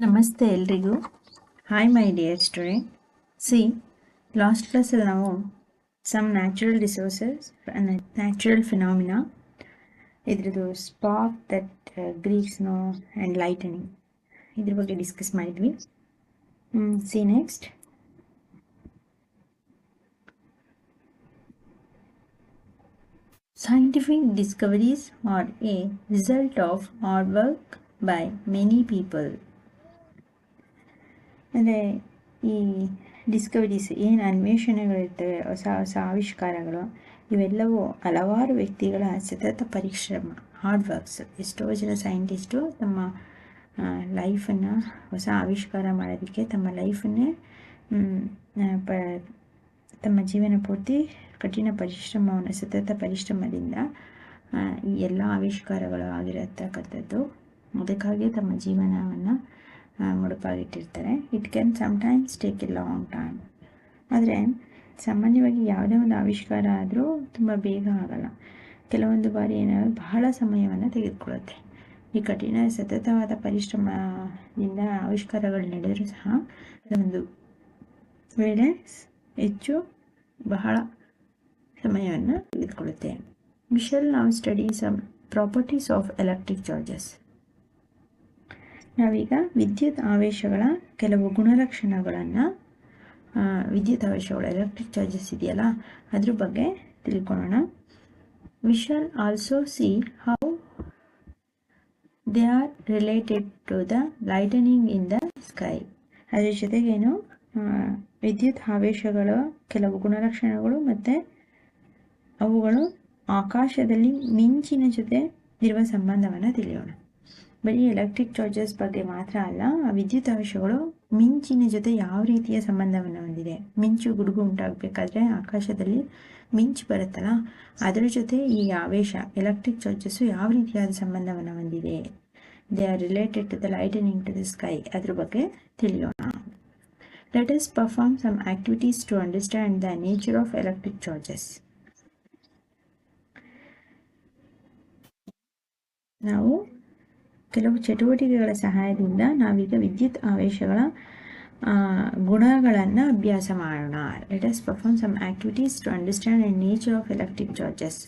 ನಮಸ್ತೆ ಎಲ್ರಿಗೂ. Hi my dear student see last ಕ್ಲಾಸಲ್ಲಿ ನಾವು some natural resources natural phenomena ಇದ್ರದ್ದು spark that Greeks know and lightning ಇದ್ರ ಬಗ್ಗೆ ಡಿಸ್ಕಸ್ ಮಾಡಿದ್ವಿ. See next Scientific discoveries are a result of hard work by many people. ಅಂದರೆ ಈ discoveries ಏನು ಅನ್ವೇಷಣೆಗಳಿರ್ತವೆ, ಹೊಸ ಹೊಸ ಆವಿಷ್ಕಾರಗಳು, ಇವೆಲ್ಲವೂ ಹಲವಾರು ವ್ಯಕ್ತಿಗಳ ಸತತ ಪರಿಶ್ರಮ ಹಾರ್ಡ್ ವರ್ಕ್ಸ್ ಎಷ್ಟೋ ಜನ ಸೈಂಟಿಸ್ಟು ತಮ್ಮ ಲೈಫನ್ನು ಹೊಸ ಆವಿಷ್ಕಾರ ಮಾಡೋದಕ್ಕೆ ತಮ್ಮ ಲೈಫನ್ನೇ ಪ, ತಮ್ಮ ಜೀವನ ಪೂರ್ತಿ ಕಠಿಣ ಪರಿಶ್ರಮವನ್ನು, ಸತತ ಪರಿಶ್ರಮದಿಂದ ಈ ಎಲ್ಲ ಆವಿಷ್ಕಾರಗಳು ಆಗಿರತಕ್ಕಂಥದ್ದು. ಅದಕ್ಕಾಗಿ ತಮ್ಮ ಜೀವನವನ್ನು ಮುಡುಪಾಗಿಟ್ಟಿರ್ತಾರೆ it can sometimes take a long time ಆದರೆ, ಸಾಮಾನ್ಯವಾಗಿ ಯಾವುದೇ ಒಂದು ಆವಿಷ್ಕಾರ ಆದರೂ ತುಂಬ ಬೇಗ ಆಗಲ್ಲ. ಕೆಲವೊಂದು ಬಾರಿ ಏನಾದರೂ ಬಹಳ ಸಮಯವನ್ನು ತೆಗೆದುಕೊಳ್ಳುತ್ತೆ. ಈ ಕಠಿಣ ಸತತವಾದ ಪರಿಶ್ರಮದಿಂದ ಆವಿಷ್ಕಾರಗಳು ನಡೆದರೂ ಸಹ ಒಂದು ವೇಳೆ ಹೆಚ್ಚು ಬಹಳ ಸಮಯವನ್ನು ತೆಗೆದುಕೊಳ್ಳುತ್ತೆ. ವಿಶಲ್ ನಾವು studies some properties of electric charges ನಾವೀಗ ವಿದ್ಯುತ್ ಆವೇಶಗಳ ಕೆಲವು ಗುಣಲಕ್ಷಣಗಳನ್ನು ವಿದ್ಯುತ್ ಆವೇಶಗಳು ಎಲೆಕ್ಟ್ರಿಕ್ ಚಾರ್ಜಸ್ ಇದೆಯಲ್ಲ, ಅದ್ರ ಬಗ್ಗೆ ತಿಳ್ಕೊಳ್ಳೋಣ. We shall also see how they are related to the lightning in the sky ಅದ್ರ ಜೊತೆಗೇನು ವಿದ್ಯುತ್ ಆವೇಶಗಳ ಕೆಲವು ಗುಣಲಕ್ಷಣಗಳು ಮತ್ತು ಅವುಗಳು ಆಕಾಶದಲ್ಲಿ ಮಿಂಚಿನ ಜೊತೆ ಇರುವ ಸಂಬಂಧವನ್ನು ತಿಳಿಯೋಣ. ಬರೀ ಎಲೆಕ್ಟ್ರಿಕ್ ಚಾರ್ಜಸ್ ಬಗ್ಗೆ ಮಾತ್ರ ಅಲ್ಲ, ವಿದ್ಯುತ್ ಅಂಶಗಳು ಮಿಂಚಿನ ಜೊತೆ ಯಾವ ರೀತಿಯ ಸಂಬಂಧವನ್ನು ಹೊಂದಿದೆ? ಮಿಂಚು ಗುಡುಗು ಉಂಟಾಗಬೇಕಾದ್ರೆ ಆಕಾಶದಲ್ಲಿ ಮಿಂಚು ಬರುತ್ತಲ್ಲ, ಅದರ ಜೊತೆ ಈ ಆವೇಶ ಎಲೆಕ್ಟ್ರಿಕ್ ಚಾರ್ಜಸ್ಸು ಯಾವ ರೀತಿಯಾದ ಸಂಬಂಧವನ್ನು ಹೊಂದಿದೆ? They are related to the lightning to the sky ಅದ್ರ ಬಗ್ಗೆ ತಿಳಿಯೋಣ. Let us perform some activities to understand the nature of electric charges ನಾವು ಕೆಲವು ಚಟುವಟಿಕೆಗಳ ಸಹಾಯದಿಂದ ನಾವೀಗ ವಿದ್ಯುತ್ ಆವೇಶಗಳ ಗುಣಗಳನ್ನು ಅಭ್ಯಾಸ ಮಾಡೋಣ. Let us perform some activities to understand and nature of electric charges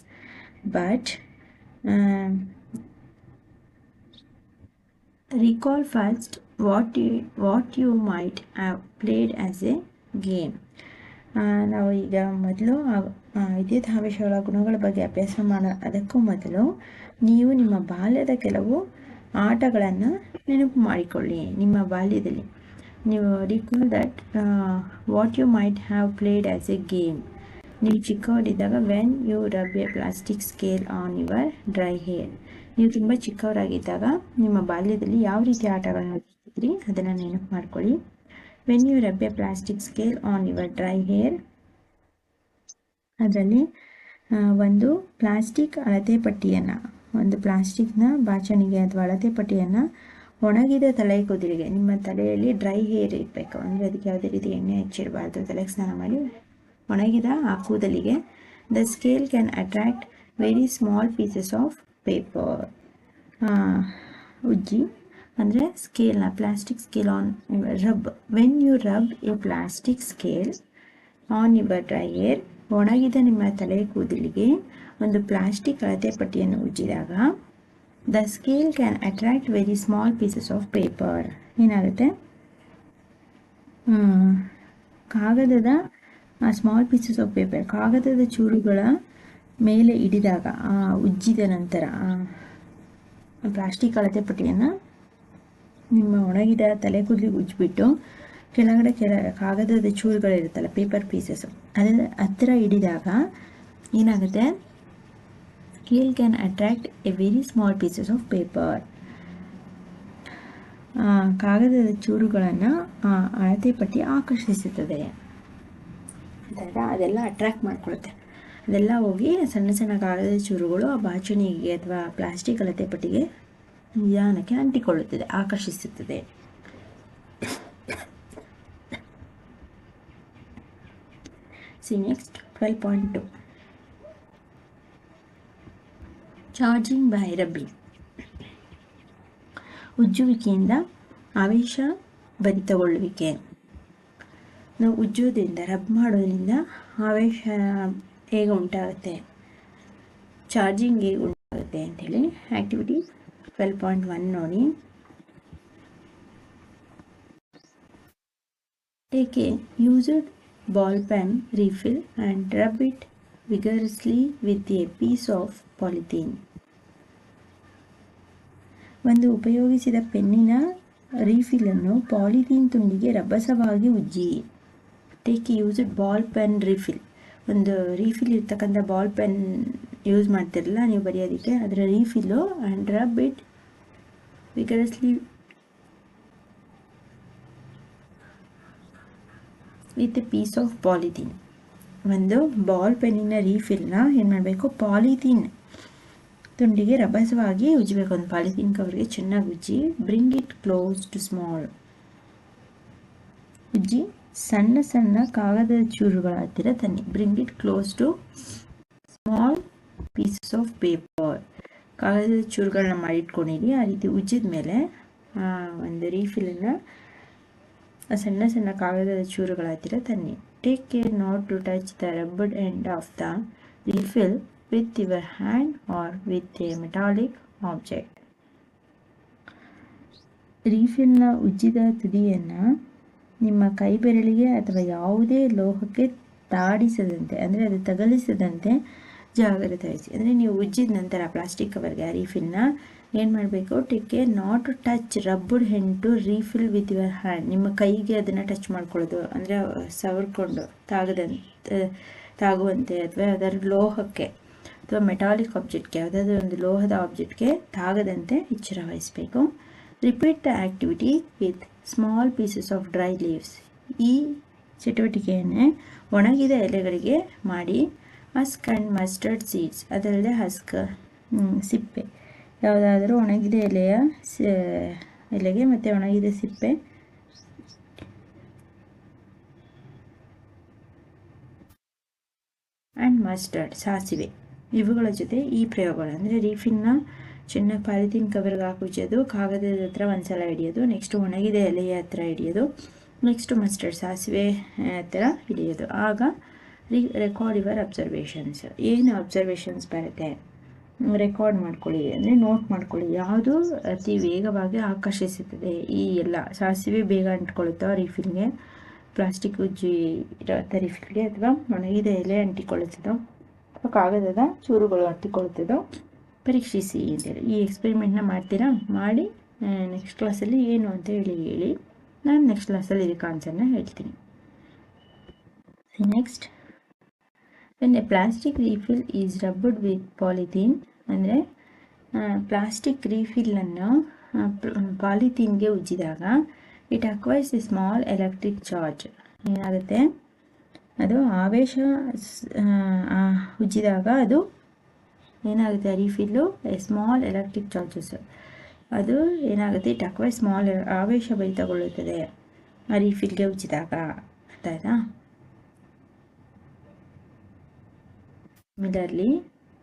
but recall first what you what you might have played as a game. ನಾವು ಈಗ ಮೊದಲು ವಿದ್ಯುತ್ ಆವೇಶಗಳ ಗುಣಗಳ ಬಗ್ಗೆ ಅಭ್ಯಾಸ ಮಾಡೋ ಅದಕ್ಕೂ ಮೊದಲು ನೀವು ನಿಮ್ಮ ಬಾಲ್ಯದ ಕೆಲವು ಆಟಗಳನ್ನು ನೆನಪು ಮಾಡಿಕೊಳ್ಳಿ ನಿಮ್ಮ ಬಾಲ್ಯದಲ್ಲಿ. ನೀವು recall that what you might have played as a game ನೀವು ಚಿಕ್ಕವರಿದ್ದಾಗ when you rub a plastic scale on your dry hair ನೀವು ತುಂಬ ಚಿಕ್ಕವರಾಗಿದ್ದಾಗ ನಿಮ್ಮ ಬಾಲ್ಯದಲ್ಲಿ ಯಾವ ರೀತಿ ಆಟಗಳನ್ನು ಆಡ್ತಿದ್ರಿ? ಅದನ್ನು ನೆನಪು ಮಾಡ್ಕೊಳ್ಳಿ. When you rub a plastic scale on your dry hair ಅದರಲ್ಲಿ ಒಂದು ಪ್ಲಾಸ್ಟಿಕ್ ಅಳತೆ ಪಟ್ಟಿಯನ್ನು ಒಂದು ಪ್ಲಾಸ್ಟಿಕ್ನ ಬಾಚಣಿಗೆ ಅಥವಾ ಅಳತೆ ಪಟ್ಟಿಯನ್ನು ಒಣಗಿದ ತಲೆ ಕೂದಲಿಗೆ, ನಿಮ್ಮ ತಲೆಯಲ್ಲಿ ಡ್ರೈ ಹೇರ್ ಇರಬೇಕು ಅಂದರೆ ಅದಕ್ಕೆ ಯಾವುದೇ ರೀತಿ ಎಣ್ಣೆ ಹಚ್ಚಿರಬಾರ್ದು. ತಲೆಗೆ ಸ್ನಾನ ಮಾಡಿ ಒಣಗಿದ ಆ ಕೂದಲಿಗೆ the scale can attract very small pieces of paper ಉಜ್ಜಿ. ಅಂದರೆ ಸ್ಕೇಲ್ನ plastic scale on rub when you rub a plastic scale on your dry hair ಒಣಗಿದ ನಿಮ್ಮ ತಲೆ ಕೂದಲಿಗೆ ಒಂದು ಪ್ಲಾಸ್ಟಿಕ್ ಅಳತೆ ಪಟ್ಟಿಯನ್ನು ಉಜ್ಜಿದಾಗ the scale can attract very small pieces of paper ಏನಾಗುತ್ತೆ? ಕಾಗದದ ಸ್ಮಾಲ್ ಪೀಸಸ್ ಆಫ್ ಪೇಪರ್ ಕಾಗದದ ಚೂರುಗಳ ಮೇಲೆ ಹಿಡಿದಾಗ ಉಜ್ಜಿದ ನಂತರ ಪ್ಲಾಸ್ಟಿಕ್ ಅಳತೆ ಪಟ್ಟಿಯನ್ನು ನಿಮ್ಮ ಒಣಗಿದ ತಲೆ ಕೂದಲಿಗೆ ಉಜ್ಜಿಬಿಟ್ಟು, ಕೆಳಗಡೆ ಕೆಲ ಕಾಗದದ ಚೂರುಗಳಿರುತ್ತಲ್ಲ ಪೇಪರ್ ಪೀಸಸ್ಸು ಅದರ ಹತ್ತಿರ ಹಿಡಿದಾಗ ಏನಾಗುತ್ತೆ? Scale can attract a very small pieces of paper ಕಾಗದದ ಚೂರುಗಳನ್ನು ಅಳತೆ ಪಟ್ಟಿ ಆಕರ್ಷಿಸುತ್ತದೆ. ಅದೆಲ್ಲ ಅಟ್ರಾಕ್ಟ್ ಮಾಡ್ಕೊಳುತ್ತೆ. ಅದೆಲ್ಲ ಹೋಗಿ ಸಣ್ಣ ಸಣ್ಣ ಕಾಗದದ ಚೂರುಗಳು ಆ ಬಾಚಣಿಗೆ ಅಥವಾ ಪ್ಲಾಸ್ಟಿಕ್ ಅಳತೆ ಪಟ್ಟಿಗೆ ನಿಧಾನಕ್ಕೆ ಅಂಟಿಕೊಳ್ಳುತ್ತದೆ, ಆಕರ್ಷಿಸುತ್ತದೆ. See next twelve point two charging by rubbing ಉಜ್ಜುವಿಕೆಯಿಂದ ಆವೇಶ ಭರಿತಗೊಳ್ಳುವಿಕೆ. ನಾವು ಉಜ್ಜೋದ್ರಿಂದ ರಬ್ ಮಾಡೋದ್ರಿಂದ ಆವೇಶ ಹೇಗೆ ಉಂಟಾಗುತ್ತೆ? ಚಾರ್ಜಿಂಗ್ ಹೇಗೆ ಉಂಟಾಗುತ್ತೆ ಅಂಥೇಳಿ ಆ್ಯಕ್ಟಿವಿಟಿ ಟ್ವೆಲ್ ಪಾಯಿಂಟ್ ಒನ್ ನೋಡಿ. Take a used ball pen refill and rub it vigorously with a piece of polythene. ಒಂದು ಉಪಯೋಗಿಸಿದ ಪೆನ್ನಿನ ರೀಫಿಲನ್ನು ಪಾಲಿಥೀನ್ ತುಂಡಿಗೆ ರಭಸವಾಗಿ ಉಜ್ಜಿ. Take used ball pen refill ಒಂದು ರೀಫಿಲ್ ಇರ್ತಕ್ಕಂಥ ಬಾಲ್ ಪೆನ್ ಯೂಸ್ ಮಾಡ್ತಿರಲ್ಲ, ನೀವು ಬರೆಯೋದಕ್ಕೆ, ಅದರ refill and rub it vigorously with piece of polythene ಒಂದು ಬಾಲ್ ಪೆನ್ನಿನ ರೀಫಿಲ್ನ ಏನು ಮಾಡಬೇಕು? ಪಾಲಿಥೀನ್ ತುಂಡಿಗೆ ರಭಸವಾಗಿ ಉಜ್ಜಬೇಕು ಒಂದು ಪಾಲಿಥೀನ್ ಕವರ್ಗೆ ಚೆನ್ನಾಗಿ ಉಜ್ಜಿ bring it close to small ಉಜ್ಜಿ ಸಣ್ಣ ಸಣ್ಣ ಕಾಗದದ ಚೂರುಗಳ ಹತ್ತಿರ ತನ್ನಿ. Bring it close to small pieces of paper ಕಾಗದದ ಚೂರುಗಳನ್ನ ಮಾಡಿಟ್ಕೊಂಡಿರಿ. ಆ ರೀತಿ ಉಜ್ಜಿದ ಮೇಲೆ ಒಂದು ರೀಫಿಲನ್ನು ಸಣ್ಣ ಸಣ್ಣ ಕಾಗದದ ಚೂರುಗಳ ಹತ್ತಿರ ತನ್ನಿ. Take care not to touch the rubber end of the refill with your hand or with a metallic object ರೀಫಿಲ್ನ ಉಜ್ಜಿದ ತುದಿಯನ್ನು ನಿಮ್ಮ ಕೈ ಬೆರಳಿಗೆ ಅಥವಾ ಯಾವುದೇ ಲೋಹಕ್ಕೆ ತಾಡಿಸದಂತೆ, ಅಂದರೆ ಅದು ತಗಲಿಸದಂತೆ ಜಾಗ್ರತೆ ವಹಿಸಿ ಅಂದರೆ ನೀವು ಉಜ್ಜಿದ ನಂತರ ಪ್ಲಾಸ್ಟಿಕ್ ಕವರ್ಗೆ ಆ ರೀಫಿಲ್ನ ಏನು ಮಾಡಬೇಕು? Take not touch rubbed end refill with your hand ನಿಮ್ಮ ಕೈಗೆ ಅದನ್ನು ಟಚ್ ಮಾಡ್ಕೊಳ್ಳೋದು, ಅಂದರೆ ಸವರ್ಕೊಂಡು ತಾಗದಂತೆ, ತಾಗುವಂತೆ, ಅಥವಾ ಅದರ ಲೋಹಕ್ಕೆ. ಅಥವಾ ಮೆಟಾಲಿಕ್ ಆಬ್ಜೆಕ್ಟ್ಗೆ ಯಾವುದಾದ್ರೂ ಒಂದು ಲೋಹದ ಆಬ್ಜೆಕ್ಟ್ಗೆ ತಾಗದಂತೆ ಎಚ್ಚರ ವಹಿಸಬೇಕು repeat the activity with small pieces of dry leaves ಈ ಚಟುವಟಿಕೆಯನ್ನೇ ಒಣಗಿದ ಎಲೆಗಳಿಗೆ ಮಾಡಿ. ಹಸ್ಕ್ ಆ್ಯಂಡ್ ಮಸ್ಟರ್ಡ್ ಸೀಡ್ಸ್ ಅದಲ್ಲದೆ ಹಸ್ಕ್ ಸಿಪ್ಪೆ. ಯಾವುದಾದರೂ ಒಣಗಿದ ಎಲೆಯ ಎಲೆಗೆ ಮತ್ತು ಒಣಗಿದ ಸಿಪ್ಪೆ. ಆ್ಯಂಡ್ ಮಸ್ಟರ್ಡ್ ಸಾಸಿವೆ. ಇವುಗಳ ಜೊತೆ ಈ ಪ್ರಯೋಗಗಳು, ಅಂದರೆ ರೀಫಿನ್ನ ಚೆನ್ನಾಗಿ ಪಾಲಿಥೀನ್ ಕವರ್ಗೆ ಹಾಕುಚ್ಚೋದು ಕಾಗದದ ಹತ್ರ ಒಂದ್ಸಲ ಹಿಡಿಯೋದು ನೆಕ್ಸ್ಟ್ ಒಣಗಿದ ಎಲೆಯ ಹತ್ರ ಹಿಡಿಯೋದು ನೆಕ್ಸ್ಟ್ ಮಸ್ಟರ್ಡ್ ಸಾಸಿವೆ ಹತ್ರ ಹಿಡಿಯೋದು. ಆಗ ರಿ ರೆಕಾರ್ಡ್ ಯುವರ್ ಅಬ್ಸರ್ವೇಷನ್ಸ್ ಏನು ಅಬ್ಸರ್ವೇಷನ್ಸ್ ಬರುತ್ತೆ? ರೆಕಾರ್ಡ್ ಮಾಡ್ಕೊಳ್ಳಿ, ಅಂದರೆ ನೋಟ್ ಮಾಡ್ಕೊಳ್ಳಿ. ಯಾವುದು ಅತಿ ವೇಗವಾಗಿ ಆಕರ್ಷಿಸುತ್ತದೆ? ಈ ಎಲ್ಲ ಸಾಸಿವೆ ಬೇಗ ಅಂಟ್ಕೊಳ್ಳುತ್ತೋ ರೀಫಿಲ್ಗೆ ಪ್ಲಾಸ್ಟಿಕ್ ಉಜ್ಜಿ ಇರೋ ರೀಫಿಲ್ಗೆ ಅಥವಾ ಒಣಗಿದ ಎಲೆ ಅಂಟಿಕೊಳ್ಳುತ್ತದೋ? ಅಥವಾ ಕಾಗದದ ಚೂರುಗಳು ಅಂಟಿಕೊಳ್ಳುತ್ತದೋ ಪರೀಕ್ಷಿಸಿ ಅಂತೇಳಿ ಈ ಎಕ್ಸ್ಪೆರಿಮೆಂಟ್ನ ಮಾಡ್ತೀರಾ? ಮಾಡಿ ನೆಕ್ಸ್ಟ್ ಕ್ಲಾಸಲ್ಲಿ ಏನು ಅಂತ ಹೇಳಿ ಹೇಳಿ. ನಾನು ನೆಕ್ಸ್ಟ್ ಕ್ಲಾಸಲ್ಲಿ ಇದಕ್ಕೆ ಆನ್ಸರ್ನ ಹೇಳ್ತೀನಿ. Next when a plastic refill is rubbed with polythene ಅಂದರೆ ಪ್ಲಾಸ್ಟಿಕ್ ರೀಫಿಲನ್ನು ಪಾಲಿಥೀನ್ಗೆ ಉಜ್ಜಿದಾಗ it acquires a small electric charge ಏನಾಗುತ್ತೆ? ಅದು ಆವೇಶ ಉಜ್ಜಿದಾಗ ಅದು ಏನಾಗುತ್ತೆ ರೀಫಿಲ್ಲು ಸ್ಮಾಲ್ ಎಲೆಕ್ಟ್ರಿಕ್ ಚಾರ್ಜಸ್ ಅದು ಏನಾಗುತ್ತೆ ಇಟ್ ಅಕ್ವೈರ್ ಸ್ಮಾಲ್ ಆವೇಶ ತಗೊಳ್ಳುತ್ತದೆ ಆ ರೀಫಿಲ್ಗೆ ಉಜ್ಜಿದಾಗ ಅರ್ಥ ಆಯ್ತಾ similarly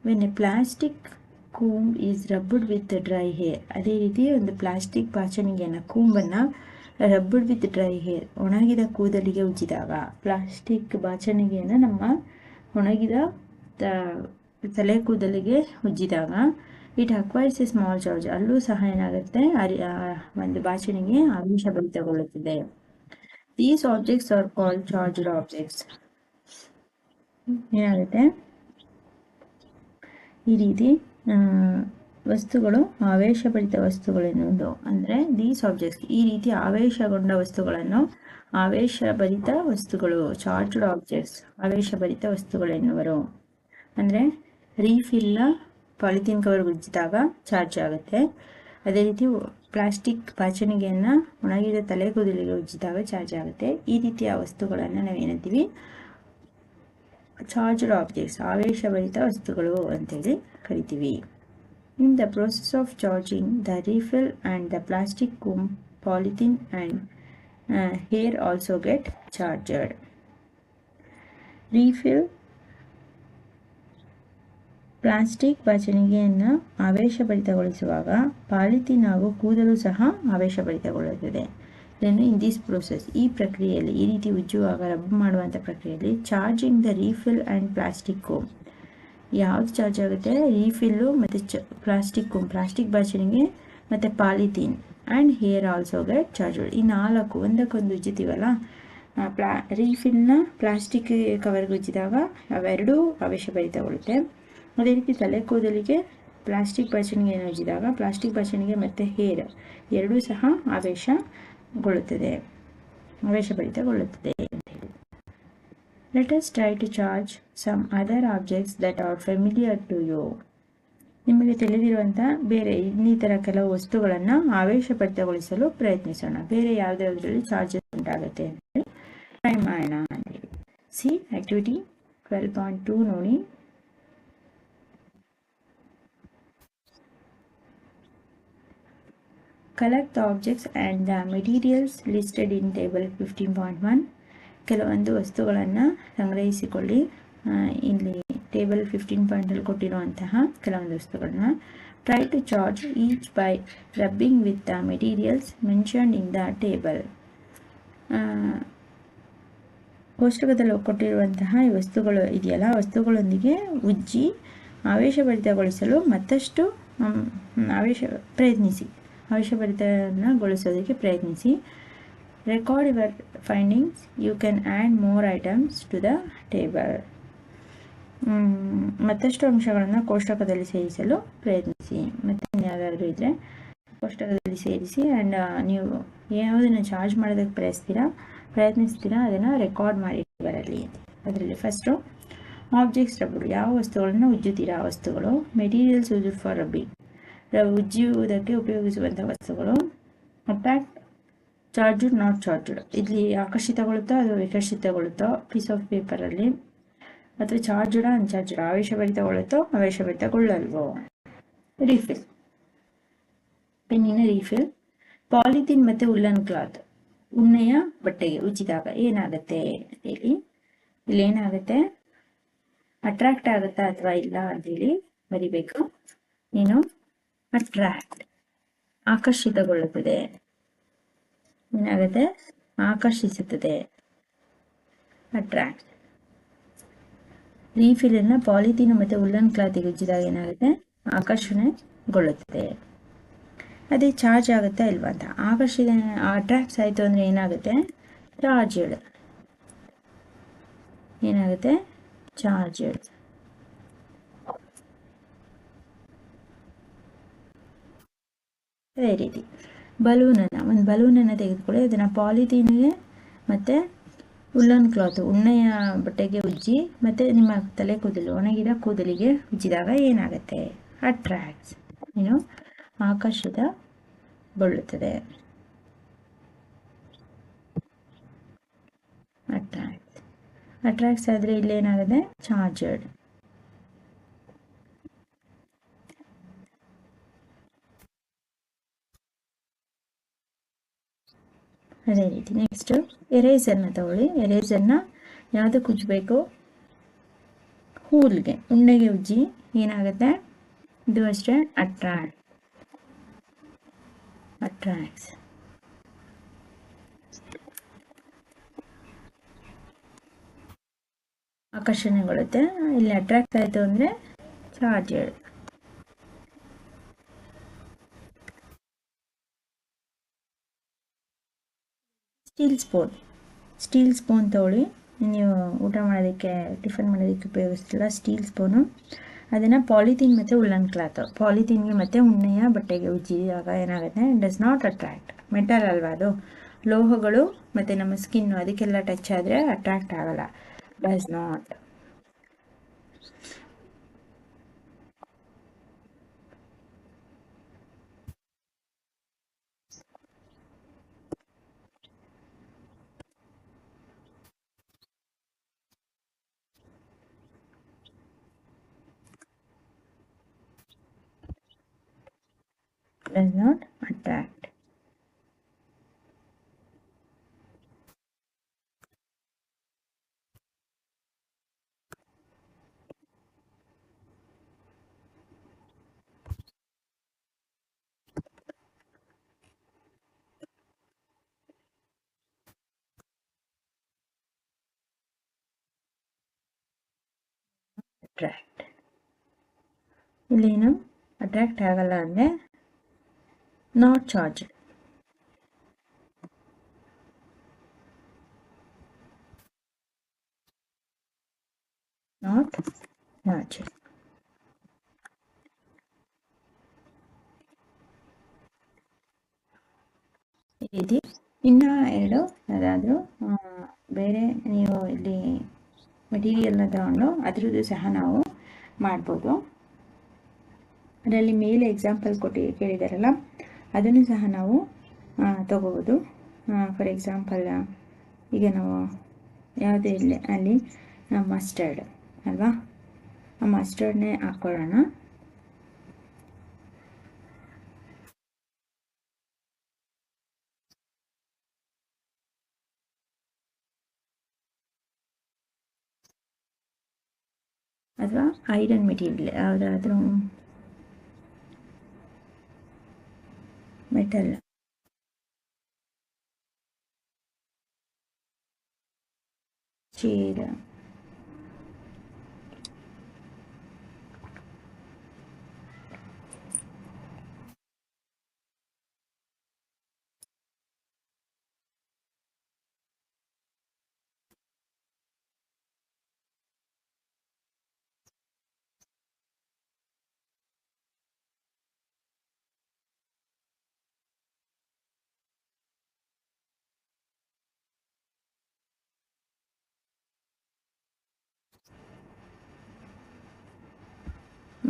when a plastic comb is rubbed with dry hair ಅದೇ ರೀತಿ ಒಂದು ಪ್ಲಾಸ್ಟಿಕ್ ಬಾಚಣಿಗೆಯನ್ನು ಕೂಂಬನ್ನು ರಬ್ಬಡ್ ವಿತ್ ಡ್ರೈ ಹೇರ್, ಒಣಗಿದ ಕೂದಲಿಗೆ ಉಜ್ಜಿದಾಗ ಪ್ಲಾಸ್ಟಿಕ್ ಬಾಚಣಿಗೆಯನ್ನು ನಮ್ಮ ಒಣಗಿದ ತಲೆ ಕೂದಲಿಗೆ ಉಜ್ಜಿದಾಗ it acquires a small charge. ಅಲ್ಲೂ ಸಹ ಏನಾಗುತ್ತೆ? ಅರಿ ಒಂದು ಬಾಚಣಿಗೆ ಆವೇಶ ಭರಿತಗೊಳ್ಳುತ್ತದೆ these objects are call charged objects ಏನಾಗುತ್ತೆ? ಈ ರೀತಿ ವಸ್ತುಗಳು, ಆವೇಶಭರಿತ ಎನ್ನುವುದು ಅಂದರೆ ದೀಸ್ ಆಬ್ಜೆಕ್ಟ್ಸ್ ಈ ರೀತಿ ಆವೇಶಗೊಂಡ ವಸ್ತುಗಳನ್ನು, ಆವೇಶಭರಿತ ವಸ್ತುಗಳು ಚಾರ್ಜ್ಡ್ ಆಬ್ಜೆಕ್ಟ್ಸ್ ಆವೇಶಭರಿತ ವಸ್ತುಗಳು ಎನ್ನುವರು ಅಂದರೆ ರೀಫಿಲ್ನ ಪಾಲಿಥೀನ್ ಕವರ್ ಉಜ್ಜಿದಾಗ ಚಾರ್ಜ್ ಆಗುತ್ತೆ. ಅದೇ ರೀತಿ ಪ್ಲಾಸ್ಟಿಕ್ ಪಾಚಣಿಗೆಯನ್ನು ಒಣಗಿದ ತಲೆ ಕೂದಲಿಗೆ ಉಜ್ಜಿದಾಗ ಚಾರ್ಜ್ ಆಗುತ್ತೆ. ಈ ರೀತಿಯ ವಸ್ತುಗಳನ್ನು ನಾವೇನಂತೀವಿ? ಚಾರ್ಜ್ಡ್ ಆಬ್ಜೆಕ್ಟ್ಸ್ ಆವೇಶಭರಿತ ವಸ್ತುಗಳು ಅಂತೇಳಿ ಕರಿತೀವಿ. In the process of charging the refill the the plastic polythene polythene uh, hair also get charged. Refill plastic ಬಚಣಿಗೆಯನ್ನು ಆವೇಶಭರಿತಗೊಳಿಸುವಾಗ ಪಾಲಿಥೀನ್ ಹಾಗೂ ಕೂದಲು ಸಹ ಆವೇಶಭರಿತಗೊಳ್ಳುತ್ತದೆ. ಇದನ್ನು ಇನ್ ದಿಸ್ ಪ್ರೋಸೆಸ್ ಈ ಪ್ರಕ್ರಿಯೆಯಲ್ಲಿ ಈ ರೀತಿ ಉಜ್ಜುವಾಗ ರಬ್ ಮಾಡುವಂಥ ಪ್ರಕ್ರಿಯೆಯಲ್ಲಿ charging the refill and plastic comb ಯಾವುದು ಚಾರ್ಜ್ ಆಗುತ್ತೆ ರೀಫಿಲ್ಲು ಮತ್ತು ಚ ಪ್ಲಾಸ್ಟಿಕ್ ಕೋಮ್ ಪ್ಲಾಸ್ಟಿಕ್ ಬಾಚಣಿಗೆ ಮತ್ತು polythene and hair also get charge ಈ ನಾಲ್ಕು ಒಂದಕ್ಕೊಂದು ಉಜ್ಜಿತೀವಲ್ಲ? ಪ್ಲಾ ರೀಫಿಲ್ನ ಪ್ಲಾಸ್ಟಿಕ್ ಕವರ್ಗೆ ಉಜ್ಜಿದಾಗ ಅವೆರಡೂ ಆವೇಶಭರಿತಗೊಳ್ಳುತ್ತೆ ಅದೇ ರೀತಿ ತಲೆ ಕೂದಲಿಗೆ ಪ್ಲಾಸ್ಟಿಕ್ ಬಚಣಿಗೆಯನ್ನು ಉಜ್ಜಿದಾಗ ಪ್ಲಾಸ್ಟಿಕ್ ಬಾಚಣಿಗೆ ಮತ್ತು ಹೇರ್ ಎರಡೂ ಸಹ ಆವೇಶಗೊಳ್ಳುತ್ತದೆ ಆವೇಶಭರಿತಗೊಳ್ಳುತ್ತದೆ let us try to charge some other objects that are familiar to you. ನಿಮಗೆ ತಿಳಿದಿರುವಂಥ ಬೇರೆ ಇನ್ನಿತರ ಕೆಲವು ವಸ್ತುಗಳನ್ನು ಆವೇಶಭರಿತಗೊಳಿಸಲು ಪ್ರಯತ್ನಿಸೋಣ. ಬೇರೆ ಯಾವುದ್ಯಾವುದರಲ್ಲಿ ಚಾರ್ಜಸ್ ಉಂಟಾಗುತ್ತೆ ಅಂತೇಳಿ ಟ್ರೈ ಮಾಡೋಣ ಅಂತೇಳಿ see activity twelve point two ನೋಡಿ objects and the materials listed in table fifteen point one ಕೆಲವೊಂದು ವಸ್ತುಗಳನ್ನು ಸಂಗ್ರಹಿಸಿಕೊಳ್ಳಿ. ಇಲ್ಲಿ ಟೇಬಲ್ ಫಿಫ್ಟೀನ್ ಪಾಯಿಂಟಲ್ಲಿ ಕೊಟ್ಟಿರುವಂತಹ ಕೆಲವೊಂದು ವಸ್ತುಗಳನ್ನ. Try to charge each by rubbing with the materials mentioned in the table ಕೋಷ್ಟಕದಲ್ಲಿ ಕೊಟ್ಟಿರುವಂತಹ ಈ ವಸ್ತುಗಳು ಇದೆಯಲ್ಲ ವಸ್ತುಗಳೊಂದಿಗೆ ಉಜ್ಜಿ, ಆವೇಶಭರಿತಗೊಳಿಸಲು ಮತ್ತಷ್ಟು ಆವೇಶ ಪ್ರಯತ್ನಿಸಿ. ಆವೇಶಭರಿತಗೊಳಿಸೋದಕ್ಕೆ ಪ್ರಯತ್ನಿಸಿ. Record your findings. You can add more items to the table. ಮತ್ತಷ್ಟು ಅಂಶಗಳನ್ನು ಕೋಷ್ಟಕದಲ್ಲಿ ಸೇರಿಸಲು ಪ್ರಯತ್ನಿಸಿ. ಮತ್ತೆ ಯಾವುದಾದ್ರೂ ಇದ್ದರೆ ಕೋಷ್ಟಕದಲ್ಲಿ ಸೇರಿಸಿ ಆ್ಯಂಡ್ ನೀವು ಯಾವುದನ್ನು ಚಾರ್ಜ್ ಮಾಡೋದಕ್ಕೆ ಪ್ರಯತ್ನಿಸ್ತೀರಾ ಪ್ರಯತ್ನಿಸ್ತೀರಾ, ಅದನ್ನು ರೆಕಾರ್ಡ್ ಮಾಡಿ ಬರಲಿ ಅದರಲ್ಲಿ ಫಸ್ಟು ಆಬ್ಜೆಕ್ಟ್ಸ್ ರಬ್ಬರು ಯಾವ ವಸ್ತುಗಳನ್ನು ಉಜ್ಜುತ್ತೀರಾ ವಸ್ತುಗಳು? ಮೆಟೀರಿಯಲ್ಸ್ ಯೂಸ್ ಫಾರ್ ರಬ್ಬಿಂಗ್ ಉಜ್ಜುವುದಕ್ಕೆ ಉಪಯೋಗಿಸುವಂಥ ವಸ್ತುಗಳು. ಅಟ್ಯಾಕ್ಟ್ ಚಾರ್ಜಡ್ ನಾಟ್ ಚಾರ್ಜ್ಡ್ ಇಲ್ಲಿ ಆಕರ್ಷಿತಗೊಳ್ಳುತ್ತೋ ಅಥವಾ ವಿಕರ್ಷಿತಗೊಳ್ಳುತ್ತೋ? ಪೀಸ್ ಆಫ್ ಪೇಪರಲ್ಲಿ ಅಥವಾ ಚಾರ್ಜಡ ಅನ್ಚಾರ್ಜಡ ಆವೇಶಭರಿತಗೊಳ್ಳುತ್ತೋ ಆವೇಶಭರಿತಗೊಳ್ಳಲ್ವೋ? ರೀಫಿಲ್ ಪೆನ್ನಿನ ರೀಫಿಲ್ ಪಾಲಿಥೀನ್ ಮತ್ತು ಉಲ್ಲನ್ ಕ್ಲಾತ್ ಉಣ್ಣೆಯ ಬಟ್ಟೆಗೆ ಉಜ್ಜಿದಾಗ ಏನಾಗುತ್ತೆ ಅಂತೇಳಿ ಇಲ್ಲಿ ಏನಾಗುತ್ತೆ? ಅಟ್ರಾಕ್ಟ್ ಆಗುತ್ತಾ ಅಥವಾ ಇಲ್ಲ ಅಂತೇಳಿ ಬರಿಬೇಕು. ನೀನು ಅಟ್ರಾಕ್ಟ್ ಆಕರ್ಷಿತಗೊಳ್ಳುತ್ತದೆ. ಏನಾಗುತ್ತೆ ಆಕರ್ಷಿಸುತ್ತದೆ ಅಟ್ರಾಕ್ಟ್ ರೀಫಿಲನ್ನು ಪಾಲಿಥೀನ್ ಮತ್ತು ಉಲ್ಲನ್ ಕ್ಲಾತಿಗೆ ಉಜ್ಜಿದಾಗ ಏನಾಗುತ್ತೆ? ಆಕರ್ಷಣೆಗೊಳ್ಳುತ್ತದೆ ಅದೇ ಚಾರ್ಜ್ ಆಗುತ್ತಾ ಇಲ್ವಾ ಅಂತ. ಆಕರ್ಷಿತ ಅಟ್ರಾಕ್ಟ್ಸ್ ಆಯಿತು ಅಂದರೆ ಏನಾಗುತ್ತೆ? ಚಾರ್ಜಡ್ ಏನಾಗುತ್ತೆ? ಚಾರ್ಜಡ್ ಅದೇ ರೀತಿ. ಬಲೂನನ್ನು, ಒಂದು ಬಲೂನನ್ನು ತೆಗೆದುಕೊಳ್ಳಿ, ಅದನ್ನು ಪಾಲಿಥೀನ್ಗೆ ಮತ್ತು ಉಲ್ಲನ್ ಕ್ಲಾತ್, ಉಣ್ಣೆಯ ಬಟ್ಟೆಗೆ ಉಜ್ಜಿ, ಮತ್ತು ನಿಮ್ಮ ತಲೆ ಕೂದಲು, ಒಣಗಿದ ಕೂದಲಿಗೆ ಉಜ್ಜಿದಾಗ ಏನಾಗುತ್ತೆ? ಅಟ್ರಾಕ್ಟ್ಸ್ ಏನು? ಆಕರ್ಷಿತಗೊಳ್ಳುತ್ತದೆ ಅಟ್ರಾಕ್ಟ್ಸ್ ಅಟ್ರಾಕ್ಟ್ಸ್ ಆದರೆ ಇಲ್ಲೇನಾಗುತ್ತೆ ಚಾರ್ಜರ್ಡ್ ಅದೇ ರೀತಿ ನೆಕ್ಸ್ಟು ಎರೇಸರ್ನ ತಗೊಳ್ಳಿ. ಎರೇಸರ್ನ ಯಾವುದಕ್ಕೆ ಉಜ್ಜಬೇಕು ಹೂಲ್ಗೆ. ಉಣ್ಣೆಗೆ ಉಜ್ಜಿ ಏನಾಗುತ್ತೆ? ಇದು ಅಷ್ಟೇ ಅಟ್ರಾಕ್ಟ್ ಅಟ್ರಾಕ್ಟ್ಸ್ ಆಕರ್ಷಣೆಗೊಳ್ಳುತ್ತೆ. ಇಲ್ಲಿ ಅಟ್ರಾಕ್ಟ್ ಆಯಿತು ಅಂದರೆ charger steel spoon. Steel spoon ತಗೊಳ್ಳಿ. ನೀವು ಊಟ ಮಾಡೋದಕ್ಕೆ, ಟಿಫನ್ ಮಾಡೋದಕ್ಕೆ ಉಪಯೋಗಿಸ್ತಿಲ್ಲ ಸ್ಟೀಲ್ ಸ್ಪೂನು. ಅದನ್ನು ಪಾಲಿಥೀನ್ ಮತ್ತು ಉಲ್ಲನ್ ಕ್ಲಾತು ಪಾಲಿಥೀನ್ಗೆ ಮತ್ತು ಉಣ್ಣೆಯ ಬಟ್ಟೆಗೆ ಉಜ್ಜಿದಾಗ ಏನಾಗುತ್ತೆ? ಡಸ್ ನಾಟ್ ಅಟ್ರ್ಯಾಕ್ಟ್ ಮೆಟಲ್ ಅಲ್ವಾ ಅದು? ಲೋಹಗಳು ಮತ್ತು ನಮ್ಮ ಸ್ಕಿನ್ನು ಅದಕ್ಕೆಲ್ಲ ಟಚ್ ಆದರೆ ಅಟ್ರಾಕ್ಟ್ ಆಗೋಲ್ಲ. Does not does not attract. Attract ಇಲ್ಲೇನು ಅಟ್ರ್ಯಾಕ್ಟ್ ಆಗಲ್ಲ ಅಂದರೆ ನಾಟ್ charged. Not charged. ಈ ಇನ್ನು ಎರಡು, ಅದಾದರೂ ಬೇರೆ ನೀವು ಇಲ್ಲಿ ಮೆಟೀರಿಯಲ್ನ ತಗೊಂಡು ಅದರದ್ದು ಸಹ ನಾವು ಮಾಡ್ಬೋದು ಅದರಲ್ಲಿ ಮೇಲೆ ಎಕ್ಸಾಂಪಲ್ ಕೊಟ್ಟಿ ಕೇಳಿದಾರಲ್ಲ ಅದನ್ನು ಸಹ ನಾವು ತಗೋಬೋದು ಫಾರ್ ಎಕ್ಸಾಂಪಲ್ ಈಗ ನಾವು ಯಾವುದೇ ಇರಲಿ ಅಲ್ಲಿ ಮಸ್ಟರ್ಡ್ ಅಲ್ವಾ? ಆ ಮಸ್ಟರ್ಡ್ನೇ ಹಾಕ್ಕೊಳ್ಳೋಣ ಅಥವಾ ಐರನ್ ಮೆಟೀರಿಯಲ್ ಯಾವುದಾದ್ರೂ ಮೆಟಲ್ ಚೇರ್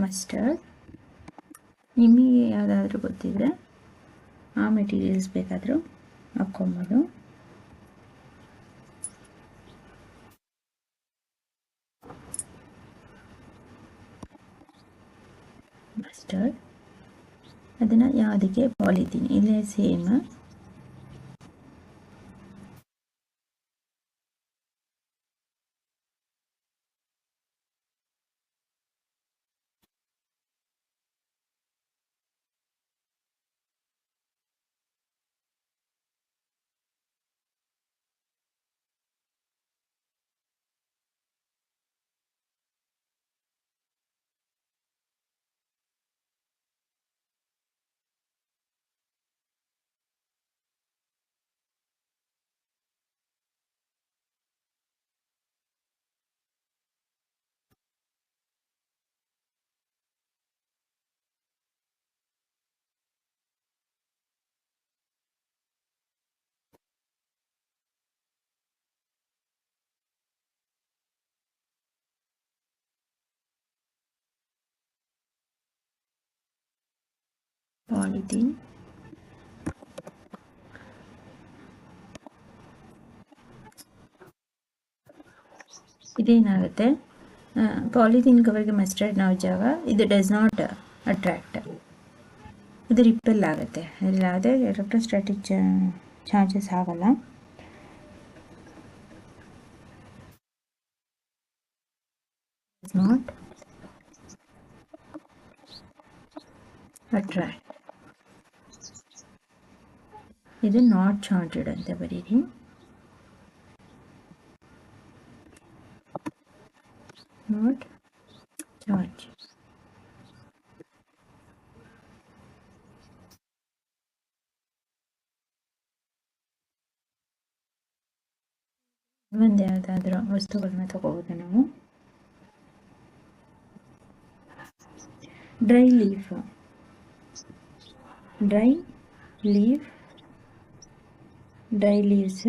ಮಸ್ಟರ್ಡ್ ನಿಮಗೆ ಯಾವುದಾದ್ರೂ ಗೊತ್ತಿದ್ರೆ ಆ ಮೆಟೀರಿಯಲ್ಸ್ ಬೇಕಾದರೂ ಹಾಕ್ಕೊಬೋದು. ಮಸ್ಟರ್ಡ್ ಅದನ್ನು ಯಾವುದಕ್ಕೆ ಪಾಲಿತೀನಿ ಇಲ್ಲೇ ಸೇಮ್ ಪಾಲಿಥೀನ್ ಇದೇನಾಗುತ್ತೆ ಪಾಲಿಥೀನ್ ಕವರ್ಗೆ ಮಸ್ಟರ್ಡ್ ನಾವು ಜಾಗ ಇದು ಡಸ್ ನಾಟ್ ಅಟ್ರಾಕ್ಟ್ ಇದು ರಿಪೆಲ್ ಆಗುತ್ತೆ ಇಲ್ಲಾದರೆ ಎಲೆಕ್ಟ್ರೋಸ್ಟಾಟಿಕ್ ಚಾರ್ಜಸ್ ಆಗಲ್ಲ ನಾಟ್ ಅಟ್ರಾಕ್ಟ್ ಇದು ನಾಟ್ ಚಾರ್ಜೆಡ್ ಅಂತ ಬರೀರಿ. ನಾಟ್ ಚಾರ್ಜ್ ಒಂದು ಯಾವುದಾದ್ರೂ ವಸ್ತುಗಳನ್ನ ತಗೋಬೋದು ನಾವು. Dry leaf dry leaf dry leaves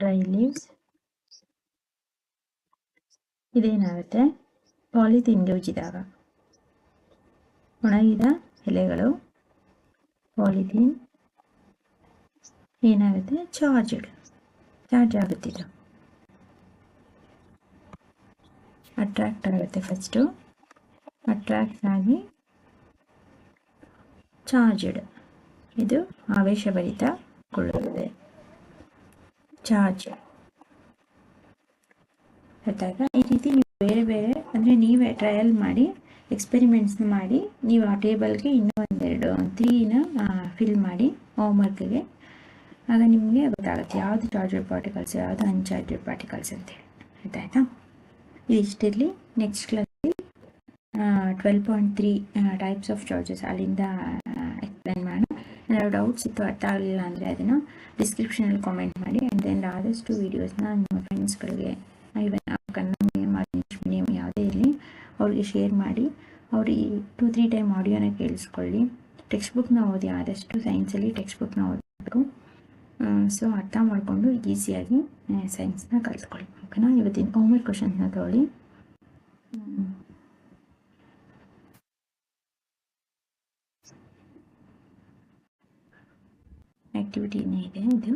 dry leaves ಇದೇನಾಗುತ್ತೆ? ಪಾಲಿಥೀನ್ಗೆ ಉಜ್ಜಿದಾಗ ಒಣಗಿದ ಎಲೆಗಳು, ಪಾಲಿಥೀನ್. ಏನಾಗುತ್ತೆ? ಚಾರ್ಜ್ಡ್. ಚಾರ್ಜ್ ಆಗುತ್ತಿದ್ದು ಅಟ್ರಾಕ್ಟ್ ಆಗುತ್ತೆ ಫಸ್ಟು ಅಟ್ರಾಕ್ಟ್ ಆಗಿ ಚಾರ್ಜ್ಡ್. ಇದು ಆವೇಶಭರಿತಗೊಳ್ಳುತ್ತದೆ ಚಾರ್ಜ್ ಗೊತ್ತಾಗ ಈ ರೀತಿ ನೀವು ಬೇರೆ ಬೇರೆ, ಅಂದರೆ ನೀವೇ ಟ್ರಯಲ್ ಮಾಡಿ ಎಕ್ಸ್ಪೆರಿಮೆಂಟ್ಸ್ನ ಮಾಡಿ, ನೀವು ಆ ಟೇಬಲ್ಗೆ ಇನ್ನೂ ಒಂದೆರಡು ತ್ರೀನ ಫಿಲ್ ಮಾಡಿ ಹೋಮ್ವರ್ಕ್ಗೆ ಆಗ ನಿಮಗೆ ಗೊತ್ತಾಗುತ್ತೆ ಯಾವುದು ಚಾರ್ಜರ್ ಪಾರ್ಟಿಕಲ್ಸ್ ಯಾವುದು ಅನ್ಚಾರ್ಜರ್ ಪಾರ್ಟಿಕಲ್ಸ್ ಅಂತೇಳಿ ಆಯ್ತಾಯ್ತಾ ಇದು ಇಷ್ಟಿರಲಿ. ನೆಕ್ಸ್ಟ್ ಕ್ಲಾಸಲ್ಲಿ twelve point three types of charges ಅಲ್ಲಿಂದ ಏನಾದ್ರು ಡೌಟ್ಸ್ ಇತ್ತು ಅರ್ಥ ಆಗಲಿಲ್ಲ ಅಂದರೆ ಅದನ್ನು ಡಿಸ್ಕ್ರಿಪ್ಷನಲ್ಲಿ ಕಾಮೆಂಟ್ ಮಾಡಿ ಆ್ಯಂಡ್ ದೆನ್ ಆದಷ್ಟು ವೀಡಿಯೋಸ್ನ ನಿಮ್ಮ ಫ್ರೆಂಡ್ಸ್ಗಳಿಗೆ ಇವನ್ ಕನ್ನಡ ಮೀಡಿಯಮ್ ಯಾವುದೇ ಇರಲಿ ಅವ್ರಿಗೆ ಶೇರ್ ಮಾಡಿ ಅವ್ರಿಗೆ ಟೂ ತ್ರೀ ಟೈಮ್ ಆಡಿಯೋನ ಕೇಳಿಸ್ಕೊಳ್ಳಿ. ಟೆಕ್ಸ್ಟ್ ಬುಕ್ನ ಓದಿ, ಆದಷ್ಟು ಸೈನ್ಸಲ್ಲಿ ಟೆಕ್ಸ್ಟ್ ಬುಕ್ನ ಓದಬೇಕು ಸೊ ಅರ್ಥ ಮಾಡಿಕೊಂಡು ಈಸಿಯಾಗಿ ಸೈನ್ಸ್ನ ಕಲಿತ್ಕೊಳ್ಳಿ. ಓಕೆನಾ ಇವತ್ತಿನ ಹೋಮ್ವರ್ಕ್ ಕ್ವಶನ್ಸ್ನ ತೊಗೊಳ್ಳಿ. ಆ್ಯಕ್ಟಿವಿಟಿನೇ ಇದೆ ಇದು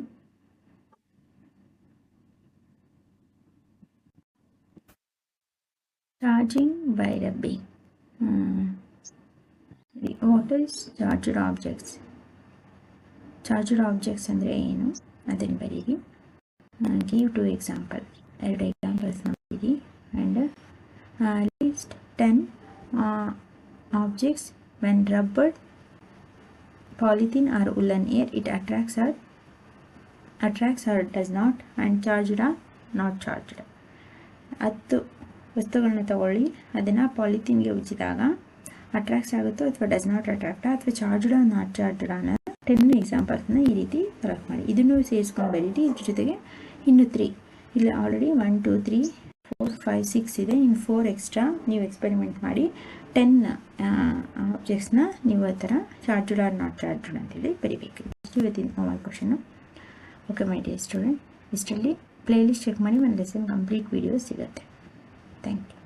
charging by rubbing what is charger objects charger objects ಅಂದರೆ ಏನು? ಅದನ್ನು ಬರೀರಿ. ಗಿವ್ ಟು ಎಕ್ಸಾಂಪಲ್ ಎರಡು ಎಕ್ಸಾಂಪಲ್ಸ್ನ ಬರೀರಿ and least ten objects when rubbed polythene or woolen air, it attracts or attracts or does not, and charged or not charged. ಹತ್ತು ವಸ್ತುಗಳನ್ನ ತಗೊಳ್ಳಿ. ಅದನ್ನು ಪಾಲಿಥೀನ್ಗೆ ಉಜ್ಜಿದಾಗ ಅಟ್ರಾಕ್ಟ್ಸ್ ಆಗುತ್ತೋ ಅಥವಾ ಡಸ್ ನಾಟ್ ಅಟ್ರಾಕ್ಟ್ ಅಥವಾ ಚಾರ್ಜ್ಡ್ ನಾಟ್ ಚಾರ್ಜ್ಡ್ ಅನ್ನೋ ಟೆನ್ ಎಕ್ಸಾಂಪಲ್ಸ್ನ ಈ ರೀತಿ ಕಲೆಕ್ಟ್ ಮಾಡಿ. ಇದನ್ನು ಸೇರಿಸ್ಕೊಂಡು ಬರೀರಿ. ಇದ್ರ ಜೊತೆಗೆ ಇನ್ನು ತ್ರೀ ಇಲ್ಲಿ already one two three four five six ಇದೆ. ಇನ್ನು ಫೋರ್ ಎಕ್ಸ್ಟ್ರಾ ನೀವು ಎಕ್ಸ್ಪೆರಿಮೆಂಟ್ ಮಾಡಿ. ಟೆನ್ ಆಬ್ಜೆಕ್ಟ್ಸ್ನ ನೀವು ಆ ಥರ ಚಾರ್ಜುಡ್ ಆರ್ ನಾಟ್ ಚಾರ್ಜುಡ್ ಅಂತೇಳಿ ಬರಿಬೇಕು. ಇಷ್ಟು ಇವತ್ತಿನ homework question okay my dear student ಇಷ್ಟರಲ್ಲಿ ಪ್ಲೇಲಿಸ್ಟ್ ಚೆಕ್ ಮಾಡಿ ಒಂದು ಲೆಸನ್ ಕಂಪ್ಲೀಟ್ ವೀಡಿಯೋ ಸಿಗುತ್ತೆ. Thank you